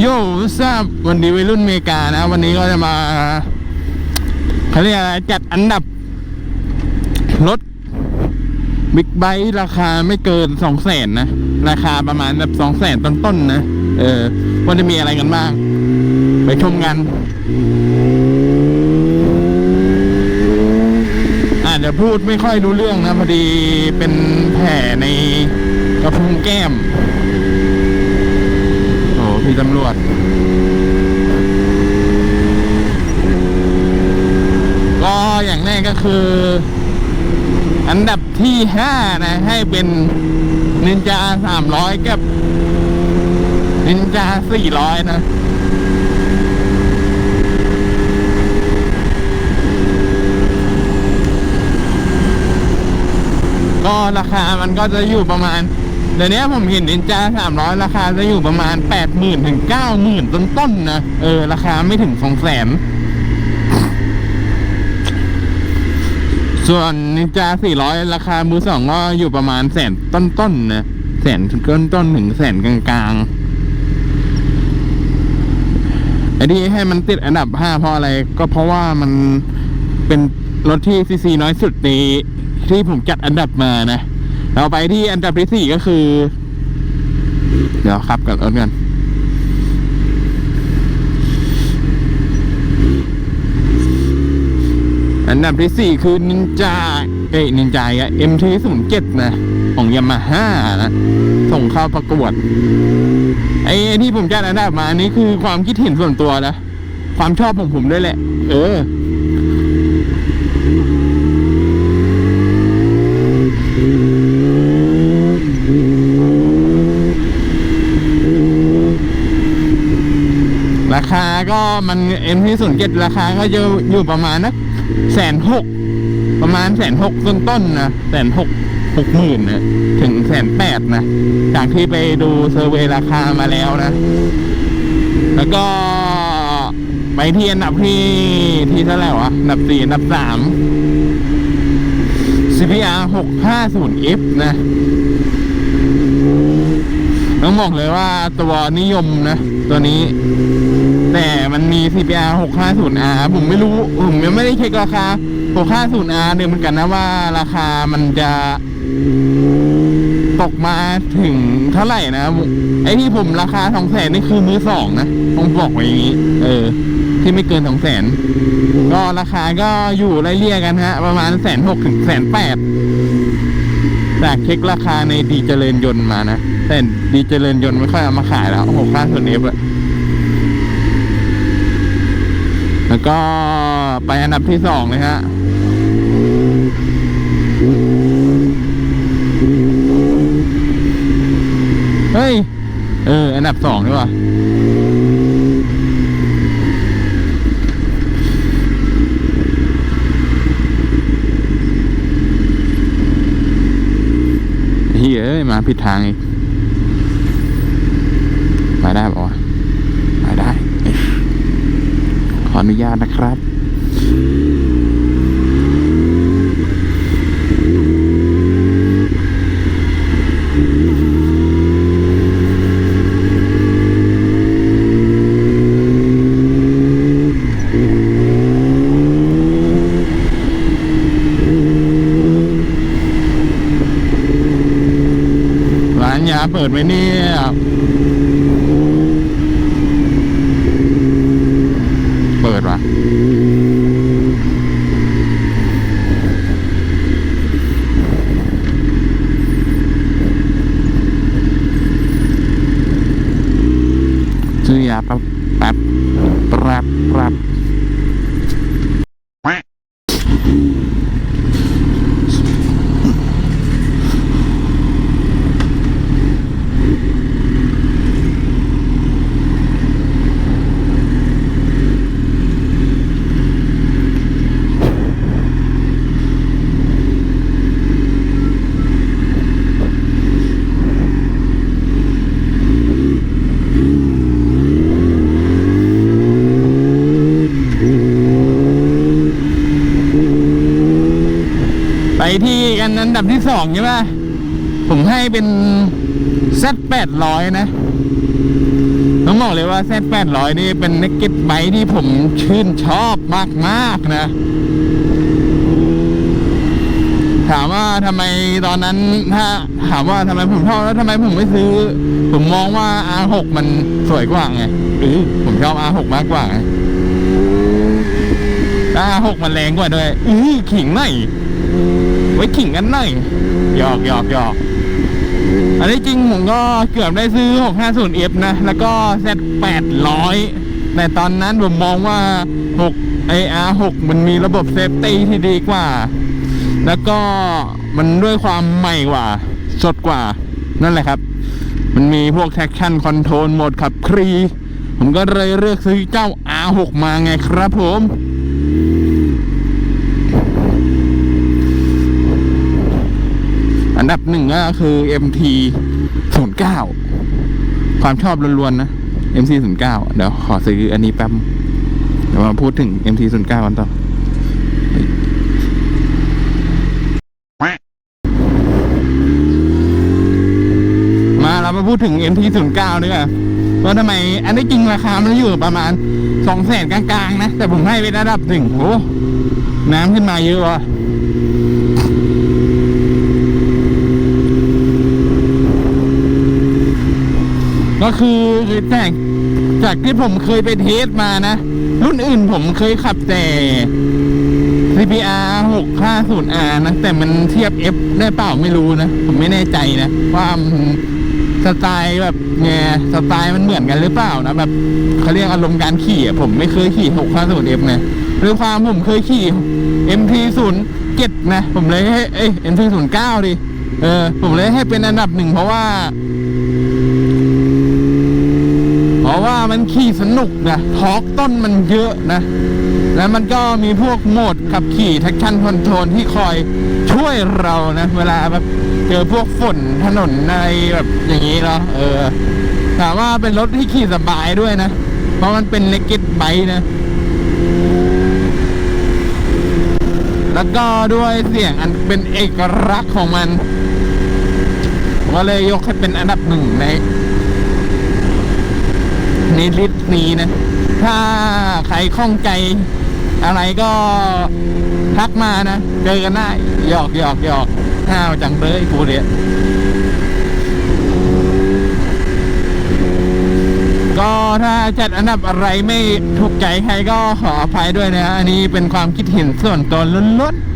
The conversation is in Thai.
โย่ทราบวันดีวัยรุ่นอเมริกานะ วันนี้ก็จะมาเขาเรียกอะไรจัดอันดับ รถบิ๊กไบค์ราคาไม่เกินสองแสนนะ ราคาประมาณแบบสองแสนต้นๆนะเออว่าจะมีอะไรกันบ้าง ไปชมกันอาจจะพูดไม่ค่อยรู้เรื่องนะ พอดีเป็นแผลในกระพุ้งแก้ม พี่ตำรวจก็อย่างแรกก็คือ อันดับที่ห้านะ ให้เป็นนินจาสามร้อยกับนินจาสี่ร้อยนะก็ราคามันก็จะอยู่ประมาณ เดี๋ยวนี้ผมเห็นนินจาสามร้อยราคาจะอยู่ประมาณแปดหมื่นถึงเก้าหมื่นต้นๆนนะ เออ ราคาไม่ถึงสองแสน ส่วนนินจาสี่ร้อยราคามือสองก็อยู่ประมาณแสนต้นๆนนะ แสนต้นต้นถึงแสนกลางๆไอ้ที่ให้มันติดอันดับห้าเพราะอะไร ก็เพราะว่ามันเป็นรถที่ซีซีน้อยสุดในที่ผมจัดอันดับมานะ เราไปที่อันดับที่สี่ก็คือ เดี๋ยวครับกับรถกันอันดับที่สี่คือนินจาเอ้ยนินจาอะ MT ศูนย์เจ็ดนะ ของยามาฮ่านะ ส่งเข้าประกวด ไอ้ที่ผมจัดอันดับมานี่คือความคิดเห็นส่วนตัวนะ ความชอบของผมด้วยแหละ เออ คาก็มันเอ็มที่ศูนย์เจ็ดราคาก็จะอยู่ประมาณนักแสนหกประมาณแสนหกต้นต้นนะแสนหกหกหมื่นนะถึงแสนแปดนะจากที่ไปดูเซอร์เวราคามาแล้วนะ แล้วก็ไปที่อันดับที่ที่เท่าไหร่วะอันดับสี่อันดับสาม CPR 650F นะต้องบอกเลยว่าตัวนิยมนะ ตัวนี้ แต่มันมี CPR 650R ผมไม่รู้ผมยังไม่ได้เช็คราคา 650R เนี่ยเหมือนกันนะว่าราคามันจะตกมาถึงเท่าไหร่นะไอ้ที่ผมราคาสองแสนนี่คือมือสองนะผมบอกไว้อย่างนี้ เออ ที่ไม่เกินสองแสนก็ราคาก็อยู่ไล่เลี่ยกันฮะ ประมาณแสนหกถึงแสนแปดจากเช็คราคาในดีเจริญยนต์มานะแต่ดีเจริญยนต์ไม่ค่อยเอามาขายแล้วหกค่าส่วนเอฟอะ แล้วก็ไปอันดับที่สองเลยฮะเฮ้ย เออ อันดับสองดีกว่าเฮ้ยเอ้ยมาผิดทางอีกมาได้ปะวะมาได้เอ้ย ขออนุญาตนะครับร้านยาเปิดไหมเนี่ย เปิดวะ ซื้อยาแป๊บแป๊บแป๊บแป๊บไปที่กัน อันดับที่สองใช่ไหมผมให้เป็นเซตแปดร้อยนะต้องบอกเลยว่าแซดแปดร้อยนี่เป็นนักเก็ตไบที่ผมชื่นชอบมากๆนะ ถามว่าทำไมตอนนั้นถ้าถามว่าทำไมผมชอบแล้วทำไมผมไม่ซื้อ ผมมองว่า R6 มันสวยกว่าไงหรือผมชอบ R6 มากกว่าไง R6 มันแรงกว่าด้วย อือขิงหน่อย ไว้ขิงกันหน่อยหยอกหยอกหยอกอันนี้จริงผมก็เกือบได้ซื้อ 650F นะ แล้วก็ Z800 แต่ตอนนั้นผมมองว่า 6 AR6 มันมีระบบเซฟตี้ที่ดีกว่า แล้วก็มันด้วยความใหม่กว่า สดกว่า นั่นแหละครับ มันมีพวก traction control โหมดขับครี ผมก็เลยเลือกซื้อเจ้า R6 มาไงครับผม อันดับหนึ่งก็คือ MT 09ความชอบล้วนๆนะ MT 09เดี๋ยวขอซื้ออันนี้แป๊บเดี๋ยวมาพูดถึง MT 09กันต่อมาเรามาพูดถึง MT09 ดีกว่าว่าทำไมอันนี้จริงราคามันอยู่ประมาณสองแสนกลางๆ นะ แต่ผมให้เป็นระดับหนึ่งโหน้ำขึ้นมาเยอะว่ะ ก็คือจากจากที่ผมเคยไปเทสมานะ รุ่นอื่นผมเคยขับแต่ CPR 650R นะ แต่มันเทียบ F ได้เปล่าไม่รู้นะ ผมไม่แน่ใจนะ ว่าสไตล์แบบไงสไตล์มันเหมือนกันหรือเปล่านะ แบบเขาเรียกอารมณ์การขี่ผมไม่เคยขี่ 650F นะด้วยความผมเคยขี่ MT07 นะ ผมเลยให้เอ้ย MT09 ดิเออผมเลยให้เป็นอันดับหนึ่งเพราะว่า ราะว่ามันขี่สนุกนะทอร์กต้นมันเยอะนะ แล้วมันก็มีพวกโหมดขับขี่ traction control ที่คอยช่วยเรานะ เวลาแบบเจอพวกฝนถนนอะไรแบบอย่างนี้เนาะเออถามว่าเป็นรถที่ขี่สบายด้วยนะ เพราะมันเป็นเ g ก d ไบ e นะ แล้วก็ด้วยเสียงอันเป็นเอกลักษณ์ของมัน ก็เลยยกให้เป็นอันดับหนึ่งใน ในลิสต์นี้นะ ถ้าใครข้องใจอะไรก็ทักมานะ เจอกันได้หยอกหยอกหยอกห้าวจังเลยกูเนี่ยก็ถ้าจัดอันดับอะไรไม่ถูกใจใครก็ขออภัยด้วยนะ อันนี้เป็นความคิดเห็นส่วนตัวล้วนๆ